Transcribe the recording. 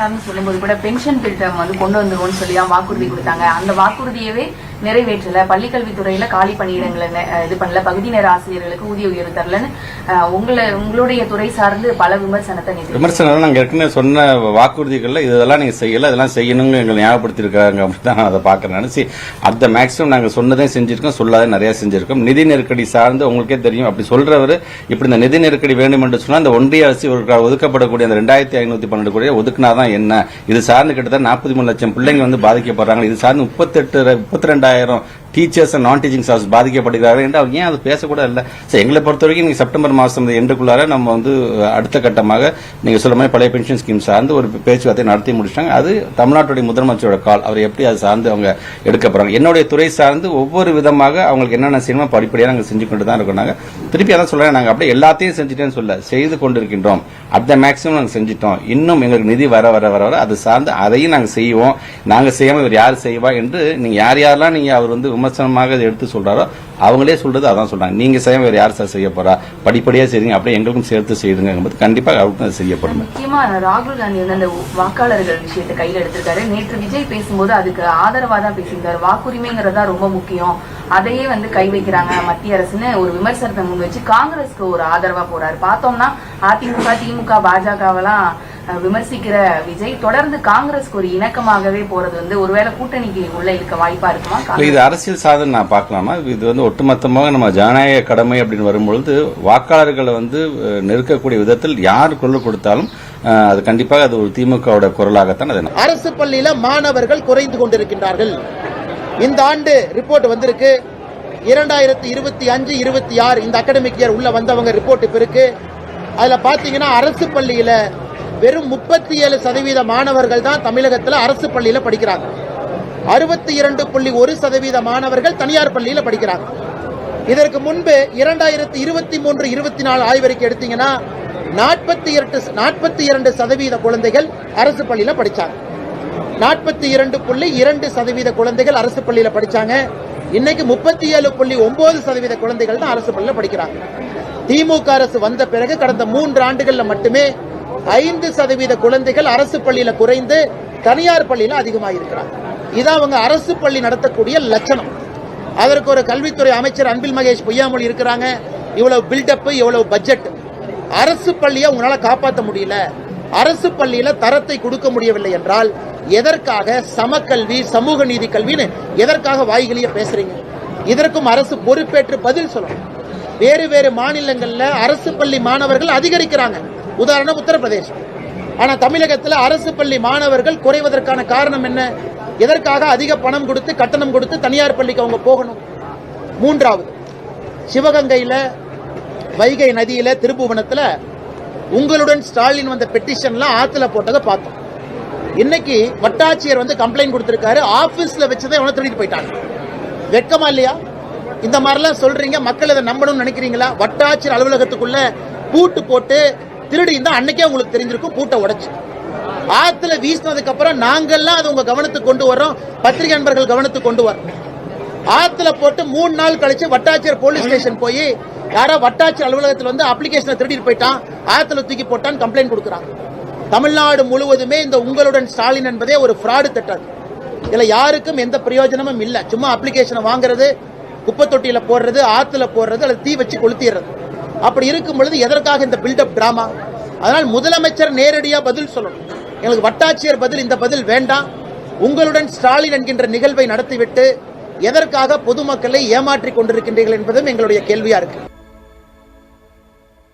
சார்ந்து சொல்லும்போது கூட பென்ஷன் திட்டம் வந்து கொண்டு வந்துருவோம்னு சொல்லி தான் வாக்குறுதி கொடுத்தாங்க. அந்த வாக்குறுதியவே நிறைவேற்றல. பள்ளிக்கல்வித்துறையில காலி பணியிடங்களை இது பண்ணல. பகுதி நேர ஆசிரியர்களுக்கு ஊதிய உயர்வு தரலன்னு உங்களை உங்களுடைய துறை சார்ந்து பல விமர்சனத்தை விமர்சனம் நாங்கள் ஏற்கனவே சொன்ன வாக்குறுதிகளில் இதெல்லாம் நீங்கள் செய்யல இதெல்லாம் செய்யணும்னு எங்களை ஞாபகப்படுத்தியிருக்காங்க அப்படி தான் நான் அதை பார்க்குறேன். நினச்சி அந்த மேக்ஸிமம் நாங்கள் சொன்னதே செஞ்சிருக்கோம் சொல்லாத நிறைய செஞ்சிருக்கோம். நிதி நெருக்கடி சார்ந்து உங்களுக்கே தெரியும். அப்படி சொல்றவர் இப்படி இந்த நிதி நெருக்கடி வேண்டும் என்று சொன்னால் அந்த ஒன்றிய அரசு ஒதுக்கப்படக்கூடிய அந்த ரெண்டாயிரத்தி ஐநூத்தி பன்னெண்டு கோடியை ஒதுக்குனாதான் என்ன? இது சார்ந்து கிட்டத்தட்ட நாற்பத்தி மூணு லட்சம் பிள்ளைங்க வந்து பாதிக்கப்படுறாங்க. இது சார்ந்து முப்பத்தெட்டு முப்பத்தி ரெண்டாயிரம் ரெண்டாயிரம். Teachers and non teaching staffs பாதிக்கப்படுகிறார்கள் என்று அவங்க ஏன் அது பேசக்கூட இல்லை? சரி எங்களை பொறுத்த வரைக்கும் நீங்க செப்டம்பர் மாதம் எண்டுக்குள்ளார நம்ம வந்து அடுத்த கட்டமாக நீங்க சொல்ல மாதிரி பழைய பென்ஷன் ஸ்கீம் சார்ந்து ஒரு பேச்சுவார்த்தை நடத்தி முடிச்சிட்டாங்க. அது தமிழ்நாட்டுடைய முதலமைச்சரோட கால். அவர் எப்படி அது சார்ந்து அவங்க எடுக்க போறாங்க. என்னுடைய துறை சார்ந்து ஒவ்வொரு விதமாக அவங்களுக்கு என்னென்ன செய்யணுமோ படிப்படியாக நாங்கள் செஞ்சு கொண்டு தான் இருக்கோம். திருப்பி அதான் சொல்றேன். நாங்கள் அப்படியே எல்லாத்தையும் செஞ்சுட்டேன்னு சொல்ல செய்து கொண்டிருக்கின்றோம். அந்த மேக்ஸிமம் நாங்கள் செஞ்சிட்டோம். இன்னும் எங்களுக்கு நிதி வர வர வர வர அது சார்ந்து அதையும் நாங்கள் செய்வோம். நாங்கள் செய்யாமல் இவர் யார் செய்வா என்று நீங்க யார் யாரெல்லாம் நீங்க அவர் வந்து விமர்சனமாக எடுத்து சொல்றாரோ அவங்களே சொல்றது அதான் சொல்றாங்க. நீங்க செய்ய வேற யார் சார் செய்ய போறா? படிப்படியா செய்யுங்க அப்படியே எங்களுக்கும் சேர்த்து செய்யுங்க கண்டிப்பாக அவருக்கும் அது செய்யப்படும். முக்கியமா ராகுல் காந்தி வந்து அந்த வாக்காளர்கள் விஷயத்தை கையில எடுத்திருக்காரு. நேற்று விஜய் பேசும்போது அதுக்கு ஆதரவா தான் பேசியிருந்தாரு. வாக்குரிமைங்கிறதா ரொம்ப முக்கியம். அதையே வந்து கை வைக்கிறாங்க மத்திய அரசுன்னு ஒரு விமர்சனத்தை முன் வச்சு காங்கிரஸ்க்கு ஒரு ஆதரவா போறாரு. பார்த்தோம்னா அதிமுக திமுக பாஜகவெல்லாம் விமர்சிக்கிற விஜய் தொடர்ந்து காங்கிரஸ்க்கு ஒரு இணக்கமாகவே போறது வந்து ஒருவேளை கூட்டணிக்கு உள்ள இருக்க வாய்ப்பா இருக்குமா? இது அரசியல் சாதனை நான் பார்க்கலாமா? இது வந்து ஒட்டுமொத்தமாக நம்ம ஜனநாயக கடமை அப்படின்னு வரும்பொழுது வாக்காளர்களை வந்து நெருக்கக்கூடிய விதத்தில் யார் குரல் கொடுத்தாலும் அது கண்டிப்பாக அது ஒரு திமுகவோட குரலாகத்தான் அது அரசு பள்ளியில மாணவர்கள் குறைந்து கொண்டிருக்கின்றார்கள். இந்த ஆண்டு ரிப்போர்ட் வந்திருக்கு. இரண்டாயிரத்தி இருபத்தி அஞ்சு இருபத்தி ஆறு இந்த அகாடமிக் இயர் உள்ள வந்தவங்க ரிப்போர்ட் இப்ப இருக்கு. அதுல பாத்தீங்கன்னா அரசு பள்ளியில வெறும் முப்பத்தி ஏழு சதவீத மாணவர்கள் தான் தமிழகத்தில் அரசு பள்ளியில் படிக்கிறாங்க. அறுபத்தி இரண்டு புள்ளி ஒரு சதவீத மாணவர்கள் தனியார் பள்ளியில் படிக்கிறாங்க. இதற்கு முன்பு இரண்டாயிரத்தி இருபத்தி மூன்று இருபத்தி நாலு ஆய்வறிக்கை எடுத்தீங்கன்னா நாற்பத்தி எட்டு நாற்பத்தி இரண்டு சதவீத குழந்தைகள் அரசு பள்ளியில் படித்தாங்க நாற்பத்தி இரண்டு புள்ளி இரண்டு சதவீத குழந்தைகள் அரசு பள்ளியில் படித்தாங்க இன்னைக்கு முப்பத்தி ஏழு புள்ளி ஒன்பது சதவீத குழந்தைகள் தான் அரசு பள்ளியில் படிக்கிறாங்க. திமுக அரசு வந்த பிறகு கடந்த மூன்று ஆண்டுகளில் மட்டுமே ஐந்து சதவீத குழந்தைகள் அரசு பள்ளியில குறைந்து தனியார் பள்ளியில அதிகமாயிருக்கிறாங்க. இதான் அவங்க அரசு பள்ளி நடத்தக்கூடிய லட்சணம். அதற்கு ஒரு கல்வித்துறை அமைச்சர் அன்பில் மகேஷ் பொய்யாமொழி இருக்கிறாங்க. இவ்வளவு பில்டப் இவ்வளவு பட்ஜெட் அரசு பள்ளியை உங்களால காப்பாற்ற முடியல. அரசு பள்ளியில தரத்தை கொடுக்க முடியவில்லை என்றால் எதற்காக சமக்கல்வி சமூக நீதி கல்வின்னு எதற்காக வாய்களைய பேசுறீங்க? இதற்கும் அரசு பொறுப்பேற்று பதில் சொல்லணும். வேறு வேறு மாநிலங்கள்ல அரசு பள்ளி மாணவர்கள் அதிகரிக்கிறாங்க. உதாரணம் உத்தரப்பிரதேசம். ஆனால் தமிழகத்தில் அரசு பள்ளி மாணவர்கள் குறைவதற்கான காரணம் என்ன? எதற்காக அதிக பணம் கொடுத்து கட்டணம் கொடுத்து தனியார் பள்ளிக்கு அவங்க போகணும்? மூன்றாவது சிவகங்கையில் வைகை நதியில் திருப்புவனத்தில் உங்களுடன் ஸ்டாலின் வந்த பெட்டிஷன்லாம் ஆற்றுல போட்டதை பார்த்தோம். இன்னைக்கு வட்டாட்சியர் வந்து கம்ப்ளைண்ட் கொடுத்துருக்காரு. ஆஃபீஸில் வச்சதை இவனை திருடிட்டு போயிட்டாங்க. வெட்கமா இல்லையா? இந்த மாதிரிலாம் சொல்றீங்க. மக்கள் இதை நம்பணும்னு நினைக்கிறீங்களா? வட்டாட்சியர் அலுவலகத்துக்குள்ள பூட்டு போட்டு திருடி இருந்தா அன்னைக்கே உங்களுக்கு தெரிஞ்சிருக்கும் பூட்டை உடைச்சு. ஆத்துல வீசினதுக்கு அப்புறம் நாங்கெல்லாம் அது உங்க கவனத்துக்கு கொண்டு வரோம் பத்திரிகை நண்பர்கள் கவனத்துக்கு கொண்டு வரோம் ஆத்துல போட்டு மூணு நாள் கழிச்சு வட்டாட்சியர் போலீஸ் ஸ்டேஷன் போய் யாரோ வட்டாட்சியர் அலுவலகத்தில் வந்து அப்ளிகேஷனை திருடிட்டு போயிட்டான். ஆத்துல தூக்கி போட்டான்னு கம்ப்ளைண்ட் கொடுக்குறாங்க. தமிழ்நாடு முழுவதுமே இந்த உங்களுடன் ஸ்டாலின் என்பதே ஒரு ஃப்ராடு திட்டம். இதுல யாருக்கும் எந்த பிரயோஜனமும் இல்லை. சும்மா அப்ளிகேஷனை வாங்குறது குப்பை தொட்டியில போடுறது ஆத்துல போடுறது அல்லது தீ வச்சு கொளுத்திடுறது. அப்படி இருக்கும் பொழுது எதற்காக இந்த பில்டப் டிராமா அதனால் முதலமைச்சர் நேரடியாக பதில் சொல்லணும். எங்களுக்கு வட்டாட்சியர் பதில் இந்த பதில் வேண்டாம். உங்களுடன் ஸ்டாலின் என்கின்ற நிகழ்வை நடத்திவிட்டு எதற்காக பொதுமக்களை ஏமாற்றிக் கொண்டிருக்கின்றீர்கள் என்பதும் எங்களுடைய கேள்வியா இருக்கு.